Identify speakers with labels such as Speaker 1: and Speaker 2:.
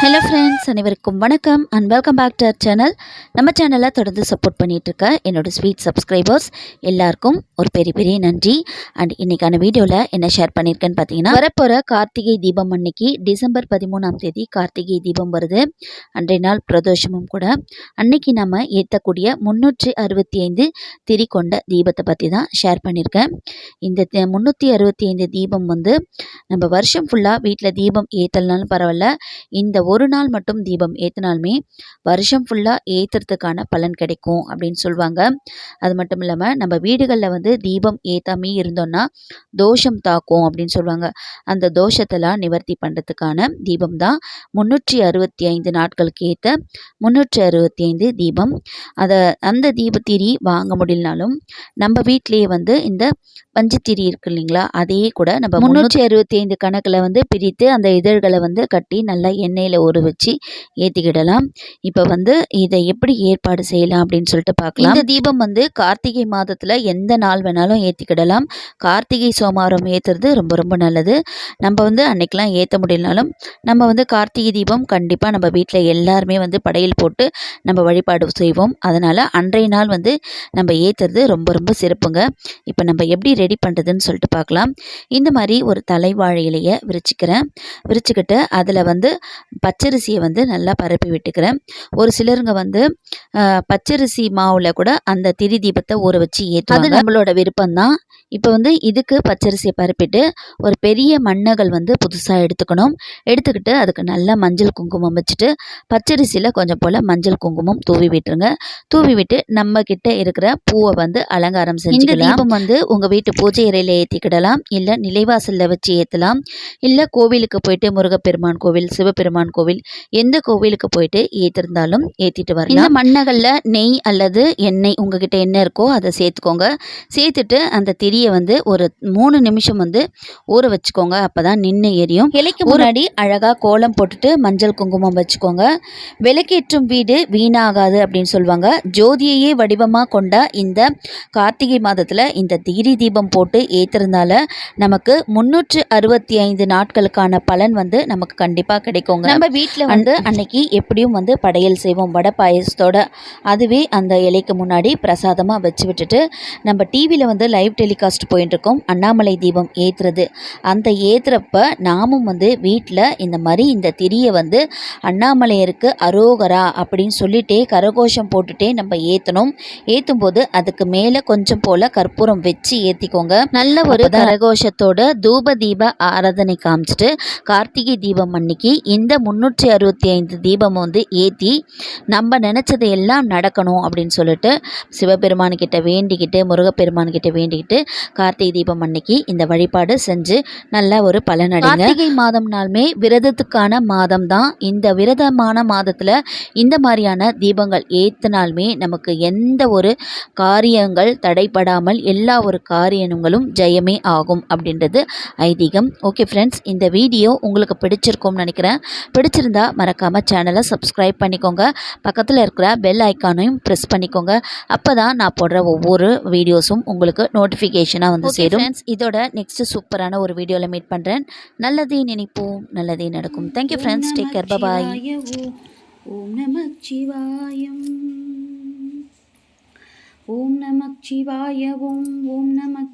Speaker 1: Hello friends அனைவருக்கும் வணக்கம் and welcome back to our channel நம்ம சேனலை தொடர்ந்து சப்போர்ட் பண்ணிகிட்ருக்க என்னோடய ஸ்வீட் சப்ஸ்கிரைபர்ஸ் எல்லாருக்கும் ஒரு பெரிய பெரிய நன்றி. அண்ட் இன்றைக்கான வீடியோவில் என்ன ஷேர் பண்ணியிருக்கேன்னு பார்த்தீங்கன்னா வரப்போகிற கார்த்திகை தீபம் அன்னைக்கு டிசம்பர் பதிமூணாம் தேதி கார்த்திகை தீபம் வருது. அன்றைய நாள் பிரதோஷமும் கூட. அன்னைக்கு நம்ம ஏற்றக்கூடிய முந்நூற்றி அறுபத்தி ஐந்து திரி கொண்ட தீபத்தை பற்றி தான் ஷேர் பண்ணியிருக்கேன் இந்த தி- முந்நூற்றி அறுபத்தி ஐந்து தீபம் வந்து நம்ம வருஷம் ஃபுல்லாக வீட்டில் தீபம் ஏற்றலனாலும் பரவாயில்ல. இந்த ஒரு நாள் மட்டும் தீபம் ஏற்றினாலுமே வருஷம் ஃபுல்லாக ஏற்றுறதுக்கான பலன் கிடைக்கும் அப்படின்னு சொல்லுவாங்க. அது மட்டும் இல்லாமல் நம்ம வீடுகளில் வந்து தீபம் ஏற்றாமே இருந்தோம்னா தோஷம் தாக்கும் அப்படின்னு சொல்லுவாங்க. அந்த தோஷத்தெல்லாம் நிவர்த்தி பண்ணுறதுக்கான தீபம் தான். முந்நூற்றி அறுபத்தி ஐந்து நாட்களுக்கு ஏற்ற முந்நூற்றி அறுபத்தி ஐந்து தீபம். அதை அந்த தீபத்திரி வாங்க முடியலனாலும் நம்ம வீட்டிலேயே வந்து இந்த பஞ்சுத்திரி இருக்கு இல்லைங்களா? அதையே கூட நம்ம முந்நூற்றி அறுபத்தி ஐந்து கணக்கில் வந்து பிரித்து அந்த இதழ்களை வந்து கட்டி நல்லா எண்ணெயில் ஊற வச்சு ஏற்றிக்கிடலாம் இப்போ வந்து இதை எப்படி ஏற்பாடு செய்யலாம் அப்படின்னு சொல்லிட்டு பார்க்கலாம். இந்த தீபம் வந்து கார்த்திகை மாதத்தில் எந்த நாள் வேணாலும் ஏற்றிக்கிடலாம் கார்த்திகை சோமாரம் ஏற்றுறது ரொம்ப ரொம்ப நல்லது. நம்ம வந்து அன்னைக்கெலாம் ஏற்ற முடியலனாலும் நம்ம வந்து கார்த்திகை தீபம் கண்டிப்பாக நம்ம வீட்டில் எல்லாருமே வந்து படையல் போட்டு நம்ம வழிபாடு செய்வோம். அதனால் அன்றைய நாள் வந்து நம்ம ஏற்றுறது ரொம்ப ரொம்ப சிறப்புங்க. இப்போ நம்ம எப்படி ரெடி பண்ணுறதுன்னு சொல்லிட்டு பார்க்கலாம். இந்த மாதிரி ஒரு தலைவாழை இலையை விரிச்சுக்கிறேன். விரிச்சுக்கிட்டு அதில் வந்து பச்சரிசியை வந்து நல்லா பரப்பி விட்டுக்கிறேன். ஒரு சிலருங்க வந்து பச்சரிசி மாவில் கூட அந்த திரி தீபத்தை ஊற வச்சு ஏற்றுவாங்க அது நம்மளோட விருப்பம்தான். இப்போ வந்து இதுக்கு பச்சரிசியை பரப்பிட்டு ஒரு பெரிய மண்ணகள் வந்து புதுசாக எடுத்துக்கணும். எடுத்துக்கிட்டு அதுக்கு நல்லா மஞ்சள் குங்குமம் வச்சுட்டு பச்சரிசியில் கொஞ்சம் போல் மஞ்சள் குங்குமம் தூவி விட்டுருங்க. தூவி விட்டு நம்ம கிட்ட இருக்கிற பூவை வந்து அலங்காரம் செஞ்சுக்கலாம். தீபம் வந்து உங்கள் வீட்டு பூஜை அறையில் ஏற்றிக்கிடலாம் இல்லை நிலைவாசலில் வச்சு ஏற்றலாம் இல்லை கோவிலுக்கு போயிட்டு முருகப்பெருமான் கோவில் சிவபெருமான் கோவில் எந்த கோவிலுக்கு போயிட்டு ஏற்றிருந்தாலும் ஏற்றிட்டு வரலாம். இந்த மண்ணகளில் நெய் அல்லது எண்ணெய் உங்ககிட்ட என்ன இருக்கோ அதை சேர்த்துக்கோங்க. சேர்த்துட்டு அந்த திரியை வந்து ஒரு மூணு நிமிஷம் வந்து ஊற வச்சுக்கோங்க. அப்போ தான் நின்று எரியும். இலைக்கு முன்னாடி அழகாக கோலம் போட்டுட்டு மஞ்சள் குங்குமம் வச்சுக்கோங்க. விளக்கேற்றும் வீடு வீணாகாது அப்படின்னு சொல்லுவாங்க. ஜோதியையே வடிவமாக கொண்ட இந்த கார்த்திகை மாதத்தில் இந்த திரி தீபம் போட்டு ஏற்றுறதுனால நமக்கு முந்நூற்று அறுபத்தி ஐந்து நாட்களுக்கான பலன் வந்து நமக்கு கண்டிப்பாக கிடைக்குங்க. நம்ம வீட்டில் வந்து அன்னைக்கு எப்படியும் வந்து படையல் செய்வோம் வடை பாயசத்தோட. அதுவே அந்த இலைக்கு முன்னாடி பிரசாதமாக வச்சு விட்டுட்டு நம்ம டிவியில் வந்து லைவ் டெலிகாஸ்ட் போயிட்டு இருக்கோம். அண்ணாமலை தீபம் ஏற்றுறது அந்த ஏற்றுறப்ப நாமும் வந்து வீட்டில் இந்த மாதிரி இந்த திரியை வந்து அண்ணாமலையருக்கு அரோகரா அப்படின்னு சொல்லிட்டே கரகோஷம் போட்டுட்டே நம்ம ஏற்றணும் ஏற்றும் போது அதுக்கு மேலே கொஞ்சம் போல் கற்பூரம் வச்சு ஏற்றிக்கோங்க நல்ல ஒரு கரகோஷத்தோட தூப தீப ஆராதனை காமிச்சிட்டு கார்த்திகை தீபம் அன்னைக்கு இந்த முந்நூற்றி அறுபத்தி ஐந்து தீபம் வந்து ஏற்றி நம்ம நினச்சது எல்லாம் நடக்கணும் அப்படின்னு சொல்லிட்டு சிவபெருமான்கிட்ட வேண்டிக்கிட்டு முருகப்பெருமான்கிட்ட வேண்டிக்கிட்டு கார்த்திகை தீபம் அன்னைக்கு இந்த வழிபாடு செஞ்சு நல்ல ஒரு பலனடைங்க கார்த்திகை மாதம்னாலுமே விரதத்துக்கான மாதம் தான். இந்த விரதமான மாதத்தில் இந்த மாதிரியான தீபங்கள் ஏற்றினாலுமே நமக்கு எந்த ஒரு காரியங்கள் தடைப்படாமல் எல்லா ஒரு காரியங்களும் ஜெயமே ஆகும் அப்படின்றது ஐதீகம். ஓகே ஃப்ரெண்ட்ஸ் இந்த வீடியோ உங்களுக்கு பிடிச்சிருக்கும்னு நினைக்கிறேன். பிடிச்சிருந்தா மறக்காமல் சேனலை சப்ஸ்கிரைப் பண்ணிக்கோங்க. பக்கத்தில் இருக்கிற பெல் ஐக்கானையும் ப்ரெஸ் பண்ணிக்கோங்க. அப்போ தான் நான் போடுற ஒவ்வொரு வீடியோஸும் உங்களுக்கு நோட்டிஃபிகேஷனாக வந்து சேரும். ஃப்ரெண்ட்ஸ் இதோட நெக்ஸ்ட் சூப்பரான ஒரு வீடியோவில் மீட் பண்ணுறேன் நல்லதே நினைப்போம் நல்லதே நடக்கும். Thank you friends take care bye
Speaker 2: ஓம் நம சிவாயம் ஓம் நம சிவாய ஓம் ஓம் நம